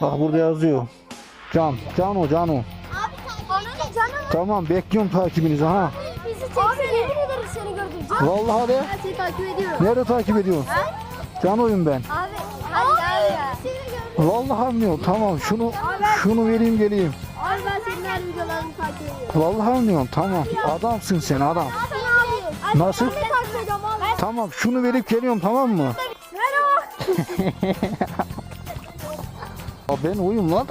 Bak burada yazıyor. Can, Can o, Can o. Abi Bana ne canım? Tamam bekliyorum takibinizi ha. Bizi çeksene. Abi yemin ederim seni gördüm. Can. Vallahi de. Ben seni takip ediyorum. Nerede takip ediyorsun? Can oyum ben. Abi hadi gel ya. Seni gördüm. Vallahi anlıyorum. Tamam şunu şunu vereyim geleyim. Abi ben senin her videolarını takip ediyorum. Vallahi anlıyorum. Tamam. Adamsın sen adam. Nasıl? Tamam şunu verip geliyorum tamam mı? Merhaba. Aa, ben oyum lan.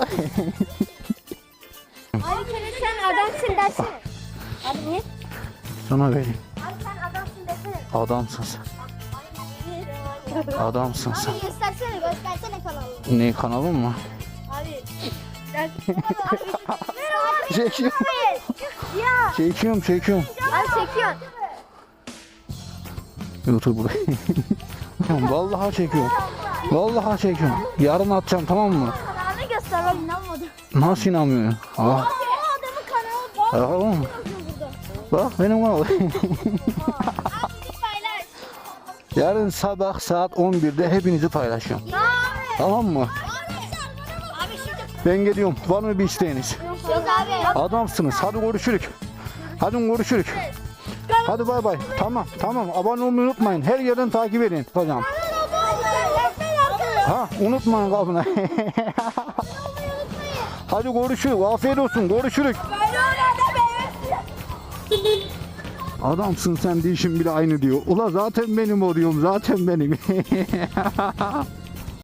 Abi sen adamsın desene. Abi ne? Sana vereyim. Abi sen adamsın desene. Adamsın sen. Adamsın sen. Abi göstersene göstersene kanalı. Ne kanalın mı? Abi. Abi. Çekiyorum. Ya. Çekiyorum çekiyorum. Abi çekiyorsun. YouTube. Vallahi çekiyorum. Vallahi çekiyorum. Yarın atacağım tamam mı? Kanalını göster inanmadım. Nasıl inanmıyorsun? Ah. O adamın kanalı bak. Tamam. Bak benim kanal. Yarın sabah saat 11'de hepinizi paylaşıyorum. Tamam mı? Abi şimdi. Ben geliyorum. Var mı bir isteğiniz? Yok abi. Adamsınız. Hadi görüşürük. Hadi görüşürük. Hadi bay bay. Tamam tamam. Abone olmayı unutmayın. Her yerden takip edin. Hocam. Ha unutmayın kapına. Hadi görüşürük. Afiyet olsun. Görüşürük. Adamsın sen dişin bile aynı diyor. Ula zaten benim o diyorum. Zaten benim.